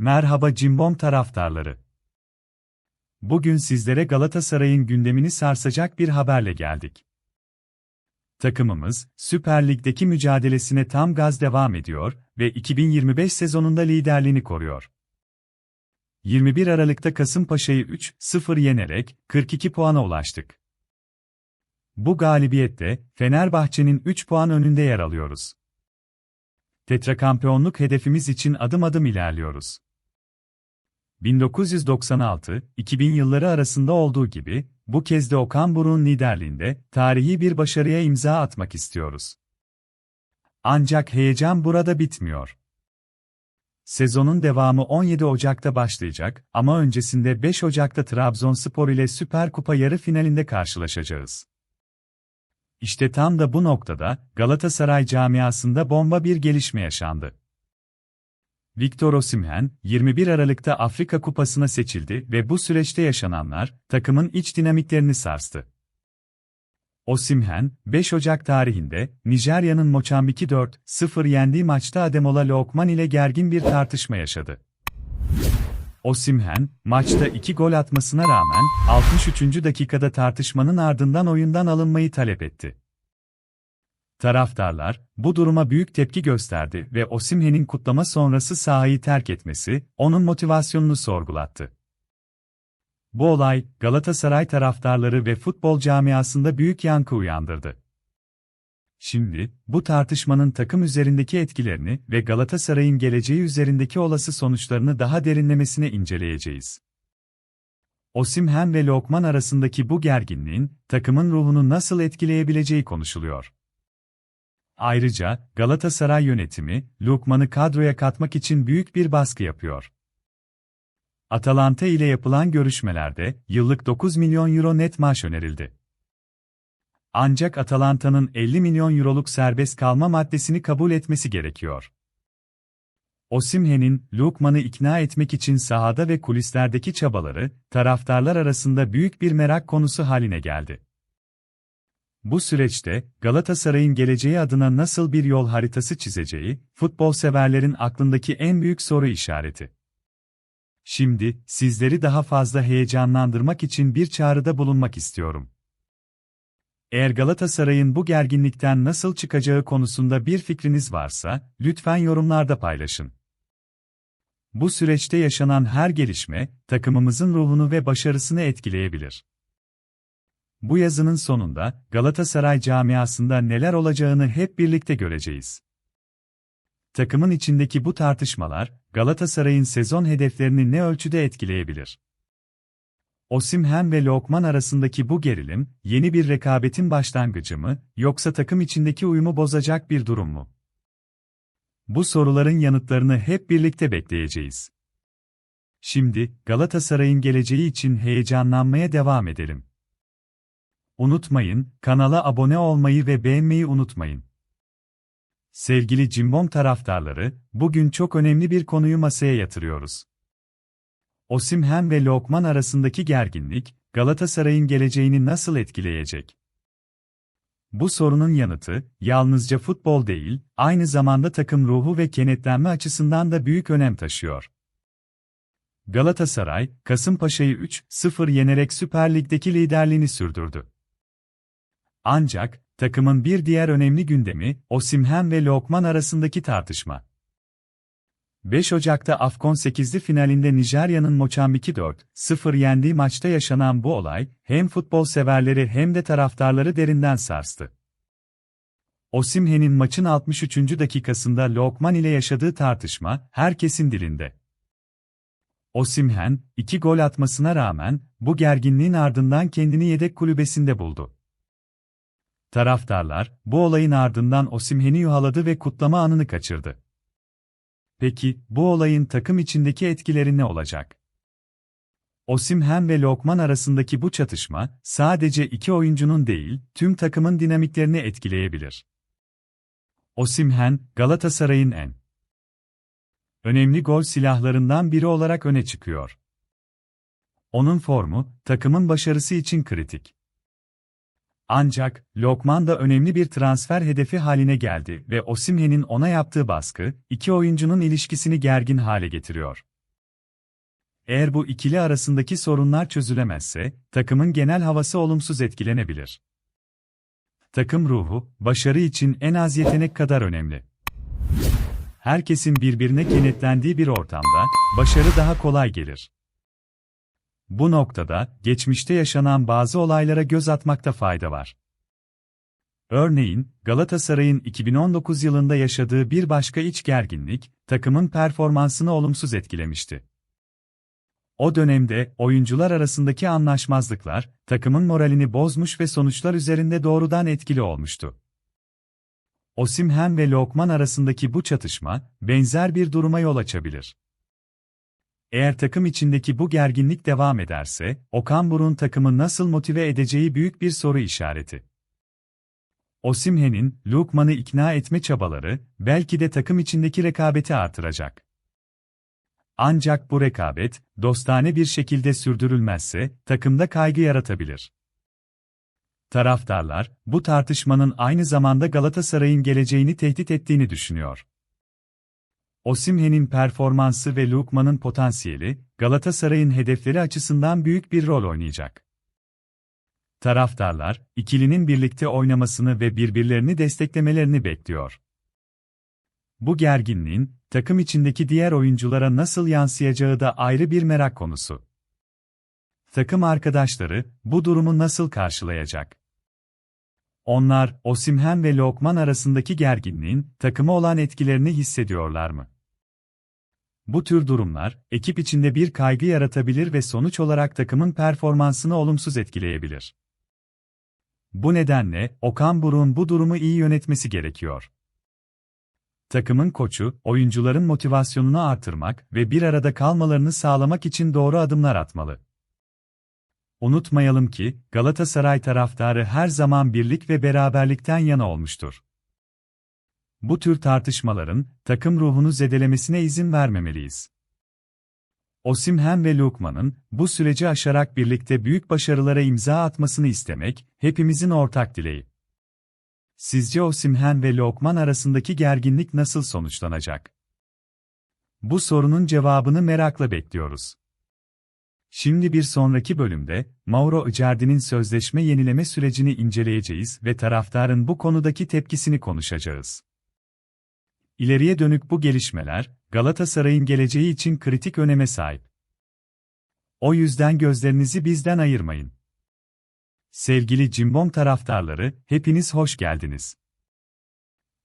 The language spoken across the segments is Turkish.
Merhaba Cimbom taraftarları. Bugün sizlere Galatasaray'ın gündemini sarsacak bir haberle geldik. Takımımız, Süper Lig'deki mücadelesine tam gaz devam ediyor ve 2025 sezonunda liderliğini koruyor. 21 Aralık'ta Kasımpaşa'yı 3-0 yenerek 42 puana ulaştık. Bu galibiyette Fenerbahçe'nin 3 puan önünde yer alıyoruz. Tetrakampiyonluk hedefimiz için adım adım ilerliyoruz. 1996-2000 yılları arasında olduğu gibi, bu kez de Okan Buruk'un liderliğinde tarihi bir başarıya imza atmak istiyoruz. Ancak heyecan burada bitmiyor. Sezonun devamı 17 Ocak'ta başlayacak ama öncesinde 5 Ocak'ta Trabzonspor ile Süper Kupa yarı finalinde karşılaşacağız. İşte tam da bu noktada Galatasaray camiasında bomba bir gelişme yaşandı. Victor Osimhen, 21 Aralık'ta Afrika Kupası'na seçildi ve bu süreçte yaşananlar takımın iç dinamiklerini sarstı. Osimhen, 5 Ocak tarihinde Nijerya'nın Moçambik'i 4-0 yendiği maçta Ademola Lokman ile gergin bir tartışma yaşadı. Osimhen, maçta 2 gol atmasına rağmen 63. dakikada tartışmanın ardından oyundan alınmayı talep etti. Taraftarlar, bu duruma büyük tepki gösterdi ve Osimhen'in kutlama sonrası sahayı terk etmesi, onun motivasyonunu sorgulattı. Bu olay, Galatasaray taraftarları ve futbol camiasında büyük yankı uyandırdı. Şimdi, bu tartışmanın takım üzerindeki etkilerini ve Galatasaray'ın geleceği üzerindeki olası sonuçlarını daha derinlemesine inceleyeceğiz. Osimhen ve Lokman arasındaki bu gerginliğin, takımın ruhunu nasıl etkileyebileceği konuşuluyor. Ayrıca, Galatasaray yönetimi, Lokman'ı kadroya katmak için büyük bir baskı yapıyor. Atalanta ile yapılan görüşmelerde, yıllık 9 milyon euro net maaş önerildi. Ancak Atalanta'nın 50 milyon euroluk serbest kalma maddesini kabul etmesi gerekiyor. Osimhen'in Lukman'ı ikna etmek için sahada ve kulislerdeki çabaları taraftarlar arasında büyük bir merak konusu haline geldi. Bu süreçte Galatasaray'ın geleceği adına nasıl bir yol haritası çizeceği futbol severlerin aklındaki en büyük soru işareti. Şimdi sizleri daha fazla heyecanlandırmak için bir çağrıda bulunmak istiyorum. Eğer Galatasaray'ın bu gerginlikten nasıl çıkacağı konusunda bir fikriniz varsa, lütfen yorumlarda paylaşın. Bu süreçte yaşanan her gelişme, takımımızın ruhunu ve başarısını etkileyebilir. Bu yazının sonunda, Galatasaray camiasında neler olacağını hep birlikte göreceğiz. Takımın içindeki bu tartışmalar, Galatasaray'ın sezon hedeflerini ne ölçüde etkileyebilir? Osimhen ve Lokman arasındaki bu gerilim, yeni bir rekabetin başlangıcı mı, yoksa takım içindeki uyumu bozacak bir durum mu? Bu soruların yanıtlarını hep birlikte bekleyeceğiz. Şimdi, Galatasaray'ın geleceği için heyecanlanmaya devam edelim. Unutmayın, kanala abone olmayı ve beğenmeyi unutmayın. Sevgili Cimbom taraftarları, bugün çok önemli bir konuyu masaya yatırıyoruz. Osimhen ve Lokman arasındaki gerginlik, Galatasaray'ın geleceğini nasıl etkileyecek? Bu sorunun yanıtı, yalnızca futbol değil, aynı zamanda takım ruhu ve kenetlenme açısından da büyük önem taşıyor. Galatasaray, Kasımpaşa'yı 3-0 yenerek Süper Lig'deki liderliğini sürdürdü. Ancak, takımın bir diğer önemli gündemi, Osimhen ve Lokman arasındaki tartışma. 5 Ocak'ta Afcon 8'li finalinde Nijerya'nın Moçambik'i 4-0 yendiği maçta yaşanan bu olay, hem futbol severleri hem de taraftarları derinden sarstı. Osimhen'in maçın 63. dakikasında Lokman ile yaşadığı tartışma, herkesin dilinde. Osimhen, iki gol atmasına rağmen, bu gerginliğin ardından kendini yedek kulübesinde buldu. Taraftarlar, bu olayın ardından Osimhen'i yuhaladı ve kutlama anını kaçırdı. Peki, bu olayın takım içindeki etkileri ne olacak? Osimhen ve Lokman arasındaki bu çatışma, sadece iki oyuncunun değil, tüm takımın dinamiklerini etkileyebilir. Osimhen, Galatasaray'ın en önemli gol silahlarından biri olarak öne çıkıyor. Onun formu, takımın başarısı için kritik. Ancak, Lokman da önemli bir transfer hedefi haline geldi ve Osimhen'in ona yaptığı baskı, iki oyuncunun ilişkisini gergin hale getiriyor. Eğer bu ikili arasındaki sorunlar çözülemezse, takımın genel havası olumsuz etkilenebilir. Takım ruhu, başarı için en az yetenek kadar önemli. Herkesin birbirine kenetlendiği bir ortamda, başarı daha kolay gelir. Bu noktada, geçmişte yaşanan bazı olaylara göz atmakta fayda var. Örneğin, Galatasaray'ın 2019 yılında yaşadığı bir başka iç gerginlik, takımın performansını olumsuz etkilemişti. O dönemde, oyuncular arasındaki anlaşmazlıklar, takımın moralini bozmuş ve sonuçlar üzerinde doğrudan etkili olmuştu. Osimhen ve Lokman arasındaki bu çatışma, benzer bir duruma yol açabilir. Eğer takım içindeki bu gerginlik devam ederse, Okan Burun takımı nasıl motive edeceği büyük bir soru işareti. Osimhen'in, Lukman'ı ikna etme çabaları, belki de takım içindeki rekabeti artıracak. Ancak bu rekabet, dostane bir şekilde sürdürülmezse, takımda kaygı yaratabilir. Taraftarlar, bu tartışmanın aynı zamanda Galatasaray'ın geleceğini tehdit ettiğini düşünüyor. Osimhen'in performansı ve Lukman'ın potansiyeli, Galatasaray'ın hedefleri açısından büyük bir rol oynayacak. Taraftarlar, ikilinin birlikte oynamasını ve birbirlerini desteklemelerini bekliyor. Bu gerginliğin, takım içindeki diğer oyunculara nasıl yansıyacağı da ayrı bir merak konusu. Takım arkadaşları, bu durumu nasıl karşılayacak? Onlar, Osimhen ve Lokman arasındaki gerginliğin, takıma olan etkilerini hissediyorlar mı? Bu tür durumlar, ekip içinde bir kaygı yaratabilir ve sonuç olarak takımın performansını olumsuz etkileyebilir. Bu nedenle, Okan Buruk'un bu durumu iyi yönetmesi gerekiyor. Takımın koçu, oyuncuların motivasyonunu artırmak ve bir arada kalmalarını sağlamak için doğru adımlar atmalı. Unutmayalım ki, Galatasaray taraftarı her zaman birlik ve beraberlikten yana olmuştur. Bu tür tartışmaların, takım ruhunu zedelemesine izin vermemeliyiz. Osimhen ve Lukman'ın, bu süreci aşarak birlikte büyük başarılara imza atmasını istemek, hepimizin ortak dileği. Sizce Osimhen ve Lokman arasındaki gerginlik nasıl sonuçlanacak? Bu sorunun cevabını merakla bekliyoruz. Şimdi bir sonraki bölümde, Mauro Icardi'nin sözleşme yenileme sürecini inceleyeceğiz ve taraftarın bu konudaki tepkisini konuşacağız. İleriye dönük bu gelişmeler, Galatasaray'ın geleceği için kritik öneme sahip. O yüzden gözlerinizi bizden ayırmayın. Sevgili Cimbom taraftarları, hepiniz hoş geldiniz.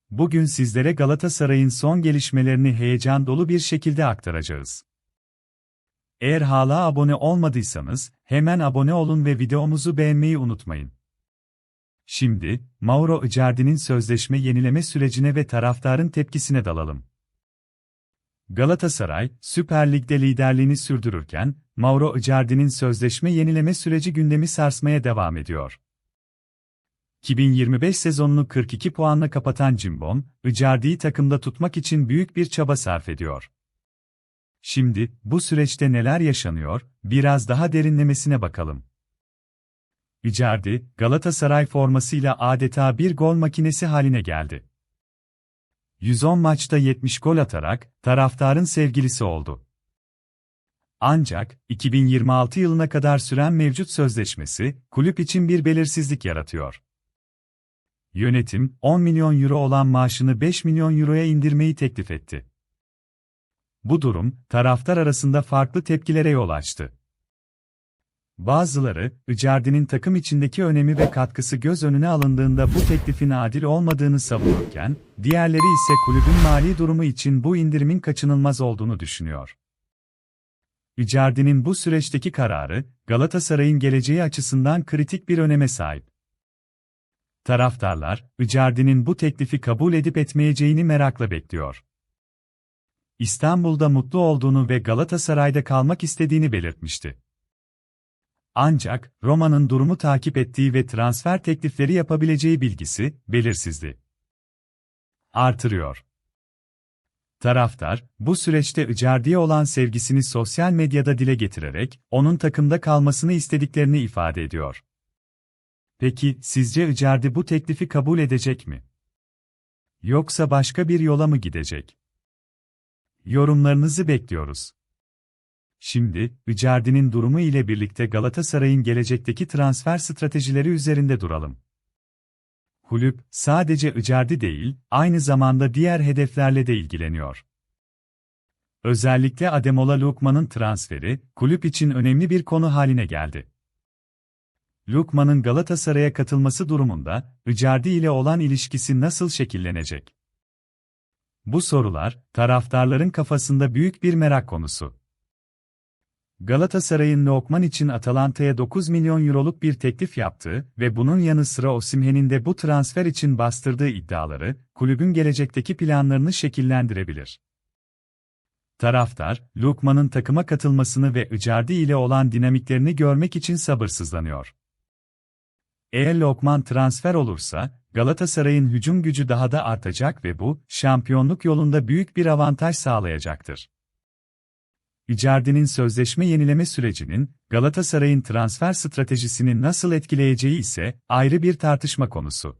Bugün sizlere Galatasaray'ın son gelişmelerini heyecan dolu bir şekilde aktaracağız. Eğer hala abone olmadıysanız, hemen abone olun ve videomuzu beğenmeyi unutmayın. Şimdi, Mauro Icardi'nin sözleşme yenileme sürecine ve taraftarın tepkisine dalalım. Galatasaray, Süper Lig'de liderliğini sürdürürken, Mauro Icardi'nin sözleşme yenileme süreci gündemi sarsmaya devam ediyor. 2025 sezonunu 42 puanla kapatan Cimbom, Icardi'yi takımda tutmak için büyük bir çaba sarf ediyor. Şimdi, bu süreçte neler yaşanıyor, biraz daha derinlemesine bakalım. Icardi, Galatasaray formasıyla adeta bir gol makinesi haline geldi. 110 maçta 70 gol atarak, taraftarın sevgilisi oldu. Ancak, 2026 yılına kadar süren mevcut sözleşmesi, kulüp için bir belirsizlik yaratıyor. Yönetim, 10 milyon euro olan maaşını 5 milyon euroya indirmeyi teklif etti. Bu durum, taraftar arasında farklı tepkilere yol açtı. Bazıları, Icardi'nin takım içindeki önemi ve katkısı göz önüne alındığında bu teklifin adil olmadığını savunurken, diğerleri ise kulübün mali durumu için bu indirimin kaçınılmaz olduğunu düşünüyor. Icardi'nin bu süreçteki kararı, Galatasaray'ın geleceği açısından kritik bir öneme sahip. Taraftarlar, Icardi'nin bu teklifi kabul edip etmeyeceğini merakla bekliyor. İstanbul'da mutlu olduğunu ve Galatasaray'da kalmak istediğini belirtmişti. Ancak, Roma'nın durumu takip ettiği ve transfer teklifleri yapabileceği bilgisi, belirsizdi. Artırıyor. Taraftar, bu süreçte Icardi'ye olan sevgisini sosyal medyada dile getirerek, onun takımda kalmasını istediklerini ifade ediyor. Peki, sizce Icardi bu teklifi kabul edecek mi? Yoksa başka bir yola mı gidecek? Yorumlarınızı bekliyoruz. Şimdi, Icardi'nin durumu ile birlikte Galatasaray'ın gelecekteki transfer stratejileri üzerinde duralım. Kulüp, sadece Icardi değil, aynı zamanda diğer hedeflerle de ilgileniyor. Özellikle Ademola Lookman'ın transferi, kulüp için önemli bir konu haline geldi. Lookman'ın Galatasaray'a katılması durumunda, Icardi ile olan ilişkisi nasıl şekillenecek? Bu sorular, taraftarların kafasında büyük bir merak konusu. Galatasaray'ın Lokman için Atalanta'ya 9 milyon euroluk bir teklif yaptığı ve bunun yanı sıra Osimhen'in de bu transfer için bastırdığı iddiaları, kulübün gelecekteki planlarını şekillendirebilir. Taraftar, Lukman'ın takıma katılmasını ve Icardi ile olan dinamiklerini görmek için sabırsızlanıyor. Eğer Lokman transfer olursa, Galatasaray'ın hücum gücü daha da artacak ve bu, şampiyonluk yolunda büyük bir avantaj sağlayacaktır. Icardi'nin sözleşme yenileme sürecinin, Galatasaray'ın transfer stratejisini nasıl etkileyeceği ise ayrı bir tartışma konusu.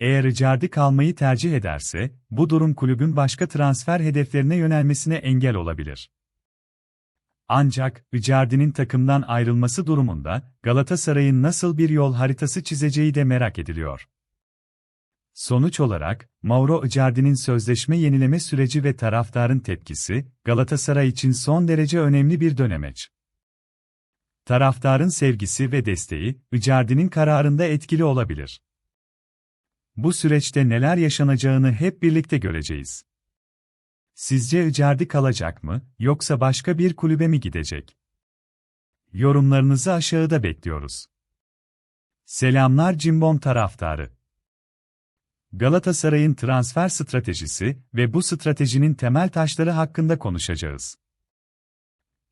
Eğer Icardi kalmayı tercih ederse, bu durum kulübün başka transfer hedeflerine yönelmesine engel olabilir. Ancak, Icardi'nin takımdan ayrılması durumunda, Galatasaray'ın nasıl bir yol haritası çizeceği de merak ediliyor. Sonuç olarak, Mauro Icardi'nin sözleşme yenileme süreci ve taraftarın tepkisi, Galatasaray için son derece önemli bir dönemeç. Taraftarın sevgisi ve desteği, Icardi'nin kararında etkili olabilir. Bu süreçte neler yaşanacağını hep birlikte göreceğiz. Sizce Icardi kalacak mı, yoksa başka bir kulübe mi gidecek? Yorumlarınızı aşağıda bekliyoruz. Selamlar Cimbom taraftarı. Galatasaray'ın transfer stratejisi ve bu stratejinin temel taşları hakkında konuşacağız.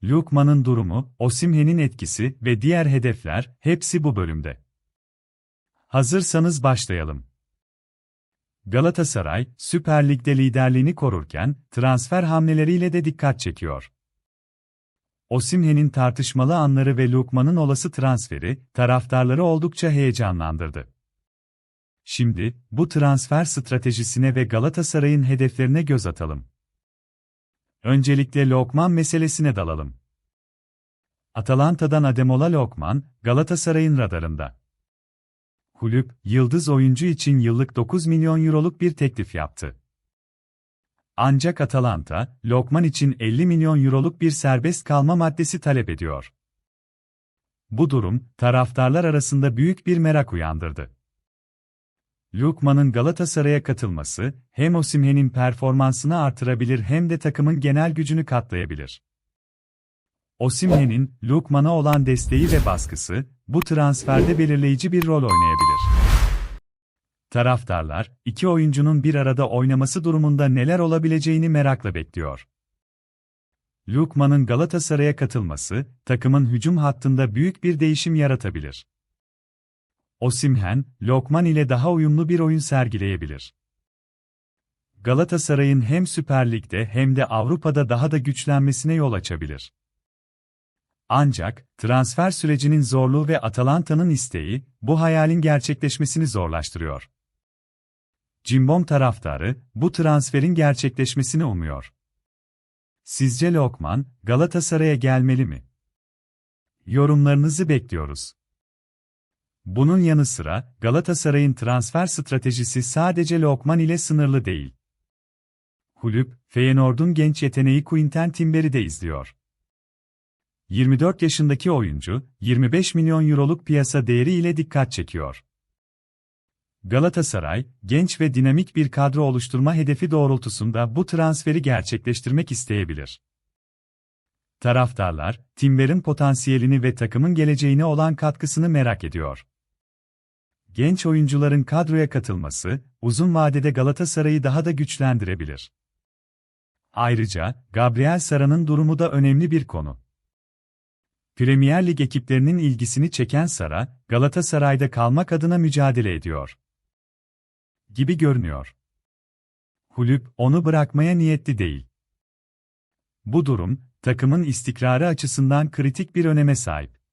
Lukman'ın durumu, Osimhen'in etkisi ve diğer hedefler hepsi bu bölümde. Hazırsanız başlayalım. Galatasaray, Süper Lig'de liderliğini korurken transfer hamleleriyle de dikkat çekiyor. Osimhen'in tartışmalı anları ve Lukman'ın olası transferi taraftarları oldukça heyecanlandırdı. Şimdi, bu transfer stratejisine ve Galatasaray'ın hedeflerine göz atalım. Öncelikle Lokman meselesine dalalım. Atalanta'dan Ademola Lokman, Galatasaray'ın radarında. Kulüp, yıldız oyuncu için yıllık 9 milyon euroluk bir teklif yaptı. Ancak Atalanta, Lokman için 50 milyon euroluk bir serbest kalma maddesi talep ediyor. Bu durum, taraftarlar arasında büyük bir merak uyandırdı. Lukman'ın Galatasaray'a katılması, hem Osimhen'in performansını artırabilir hem de takımın genel gücünü katlayabilir. Osimhen'in Lukman'a olan desteği ve baskısı, bu transferde belirleyici bir rol oynayabilir. Taraftarlar, iki oyuncunun bir arada oynaması durumunda neler olabileceğini merakla bekliyor. Lukman'ın Galatasaray'a katılması, takımın hücum hattında büyük bir değişim yaratabilir. Osimhen, Lokman ile daha uyumlu bir oyun sergileyebilir. Galatasaray'ın hem Süper Lig'de hem de Avrupa'da daha da güçlenmesine yol açabilir. Ancak, transfer sürecinin zorluğu ve Atalanta'nın isteği, bu hayalin gerçekleşmesini zorlaştırıyor. Cimbom taraftarı, bu transferin gerçekleşmesini umuyor. Sizce Lokman, Galatasaray'a gelmeli mi? Yorumlarınızı bekliyoruz. Bunun yanı sıra, Galatasaray'ın transfer stratejisi sadece Lokman ile sınırlı değil. Kulüp, Feyenoord'un genç yeteneği Quinten Timber'i de izliyor. 24 yaşındaki oyuncu, 25 milyon euroluk piyasa değeri ile dikkat çekiyor. Galatasaray, genç ve dinamik bir kadro oluşturma hedefi doğrultusunda bu transferi gerçekleştirmek isteyebilir. Taraftarlar, Timber'in potansiyelini ve takımın geleceğine olan katkısını merak ediyor. Genç oyuncuların kadroya katılması, uzun vadede Galatasaray'ı daha da güçlendirebilir. Ayrıca, Gabriel Sara'nın durumu da önemli bir konu. Premier Lig ekiplerinin ilgisini çeken Sara, Galatasaray'da kalmak adına mücadele ediyor. Gibi görünüyor. Kulüp, onu bırakmaya niyetli değil. Bu durum, takımın istikrarı açısından kritik bir öneme sahip.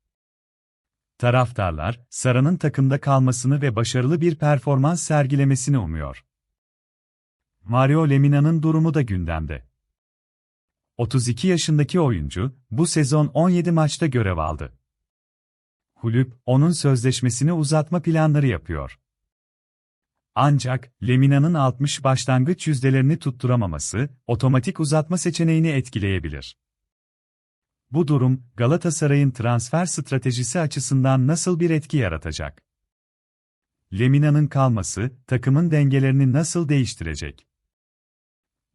Taraftarlar, Sara'nın takımda kalmasını ve başarılı bir performans sergilemesini umuyor. Mario Lemina'nın durumu da gündemde. 32 yaşındaki oyuncu, bu sezon 17 maçta görev aldı. Kulüp, onun sözleşmesini uzatma planları yapıyor. Ancak, Lemina'nın 60 başlangıç yüzdelerini tutturamaması, otomatik uzatma seçeneğini etkileyebilir. Bu durum, Galatasaray'ın transfer stratejisi açısından nasıl bir etki yaratacak? Lemina'nın kalması, takımın dengelerini nasıl değiştirecek?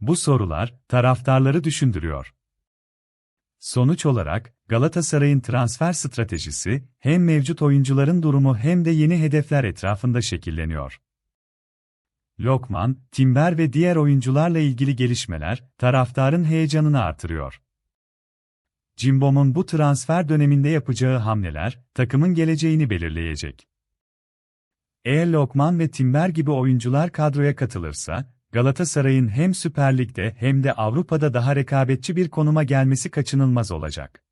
Bu sorular, taraftarları düşündürüyor. Sonuç olarak, Galatasaray'ın transfer stratejisi, hem mevcut oyuncuların durumu hem de yeni hedefler etrafında şekilleniyor. Lokman, Timber ve diğer oyuncularla ilgili gelişmeler, taraftarın heyecanını artırıyor. Cimbom'un bu transfer döneminde yapacağı hamleler, takımın geleceğini belirleyecek. Eğer Lokman ve Timber gibi oyuncular kadroya katılırsa, Galatasaray'ın hem Süper Lig'de hem de Avrupa'da daha rekabetçi bir konuma gelmesi kaçınılmaz olacak.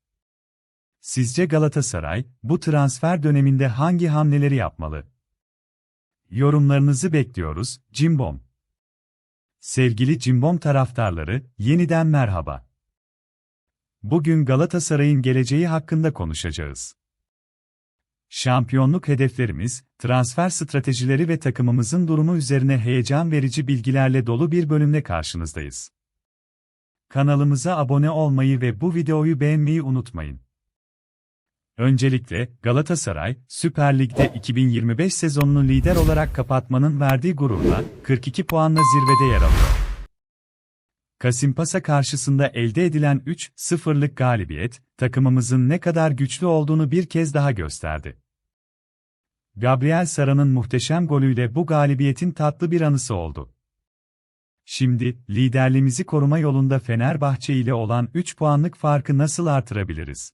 Sizce Galatasaray, bu transfer döneminde hangi hamleleri yapmalı? Yorumlarınızı bekliyoruz, Cimbom. Sevgili Cimbom taraftarları, yeniden merhaba. Bugün Galatasaray'ın geleceği hakkında konuşacağız. Şampiyonluk hedeflerimiz, transfer stratejileri ve takımımızın durumu üzerine heyecan verici bilgilerle dolu bir bölümle karşınızdayız. Kanalımıza abone olmayı ve bu videoyu beğenmeyi unutmayın. Öncelikle, Galatasaray, Süper Lig'de 2025 sezonunu lider olarak kapatmanın verdiği gururla, 42 puanla zirvede yer alıyor. Kasimpasa karşısında elde edilen 3-0'lık galibiyet, takımımızın ne kadar güçlü olduğunu bir kez daha gösterdi. Gabriel Sara'nın muhteşem golüyle bu galibiyetin tatlı bir anısı oldu. Şimdi, liderliğimizi koruma yolunda Fenerbahçe ile olan 3 puanlık farkı nasıl artırabiliriz?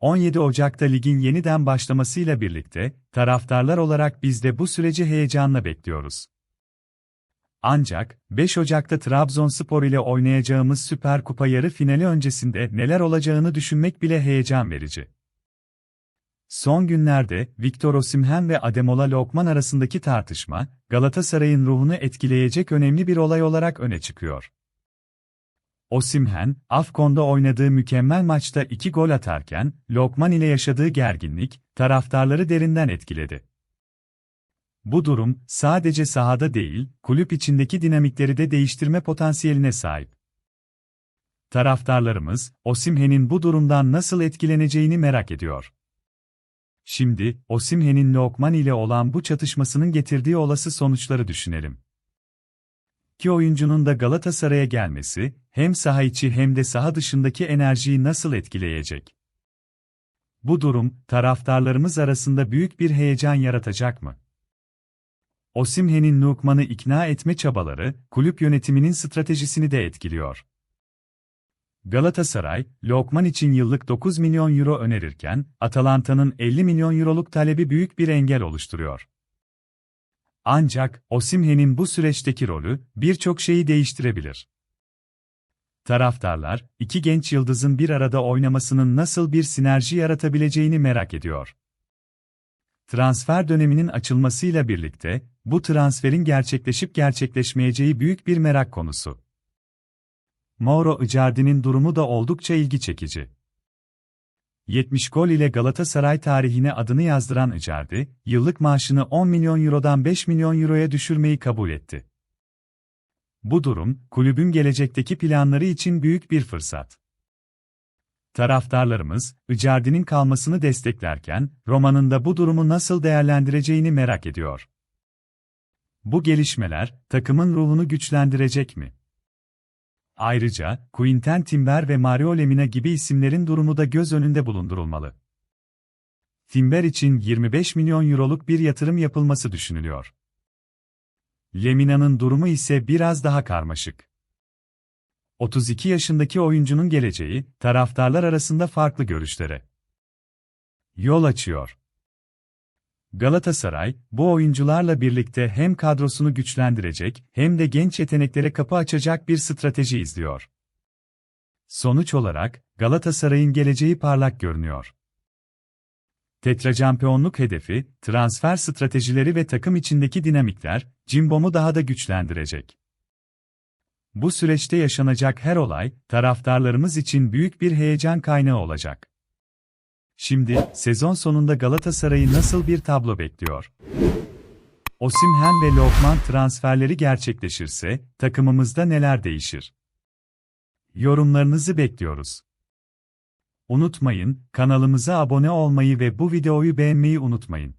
17 Ocak'ta ligin yeniden başlamasıyla birlikte, taraftarlar olarak biz de bu süreci heyecanla bekliyoruz. Ancak, 5 Ocak'ta Trabzonspor ile oynayacağımız Süper Kupa yarı finali öncesinde neler olacağını düşünmek bile heyecan verici. Son günlerde, Victor Osimhen ve Ademola Lokman arasındaki tartışma, Galatasaray'ın ruhunu etkileyecek önemli bir olay olarak öne çıkıyor. Osimhen, Afkon'da oynadığı mükemmel maçta iki gol atarken, Lokman ile yaşadığı gerginlik, taraftarları derinden etkiledi. Bu durum, sadece sahada değil, kulüp içindeki dinamikleri de değiştirme potansiyeline sahip. Taraftarlarımız, Osimhen'in bu durumdan nasıl etkileneceğini merak ediyor. Şimdi, Osimhen'in Lokman ile olan bu çatışmasının getirdiği olası sonuçları düşünelim. İki oyuncunun da Galatasaray'a gelmesi, hem saha içi hem de saha dışındaki enerjiyi nasıl etkileyecek? Bu durum, taraftarlarımız arasında büyük bir heyecan yaratacak mı? Osimhen'in Lokman'ı ikna etme çabaları, kulüp yönetiminin stratejisini de etkiliyor. Galatasaray, Lokman için yıllık 9 milyon euro önerirken, Atalanta'nın 50 milyon euroluk talebi büyük bir engel oluşturuyor. Ancak, Osimhen'in bu süreçteki rolü, birçok şeyi değiştirebilir. Taraftarlar, iki genç yıldızın bir arada oynamasının nasıl bir sinerji yaratabileceğini merak ediyor. Transfer döneminin açılmasıyla birlikte, bu transferin gerçekleşip gerçekleşmeyeceği büyük bir merak konusu. Mauro Icardi'nin durumu da oldukça ilgi çekici. 70 gol ile Galatasaray tarihine adını yazdıran Icardi, yıllık maaşını 10 milyon eurodan 5 milyon euroya düşürmeyi kabul etti. Bu durum, kulübün gelecekteki planları için büyük bir fırsat. Taraftarlarımız, Icardi'nin kalmasını desteklerken, Roma'nın da bu durumu nasıl değerlendireceğini merak ediyor. Bu gelişmeler, takımın ruhunu güçlendirecek mi? Ayrıca, Quinten Timber ve Mario Lemina gibi isimlerin durumu da göz önünde bulundurulmalı. Timber için 25 milyon euroluk bir yatırım yapılması düşünülüyor. Lemina'nın durumu ise biraz daha karmaşık. 32 yaşındaki oyuncunun geleceği, taraftarlar arasında farklı görüşlere yol açıyor. Galatasaray, bu oyuncularla birlikte hem kadrosunu güçlendirecek hem de genç yeteneklere kapı açacak bir strateji izliyor. Sonuç olarak, Galatasaray'ın geleceği parlak görünüyor. Tetracampiyonluk hedefi, transfer stratejileri ve takım içindeki dinamikler, Cimbom'u daha da güçlendirecek. Bu süreçte yaşanacak her olay, taraftarlarımız için büyük bir heyecan kaynağı olacak. Şimdi, sezon sonunda Galatasaray'ı nasıl bir tablo bekliyor? Osimhen ve Lokman transferleri gerçekleşirse, takımımızda neler değişir? Yorumlarınızı bekliyoruz. Unutmayın, kanalımıza abone olmayı ve bu videoyu beğenmeyi unutmayın.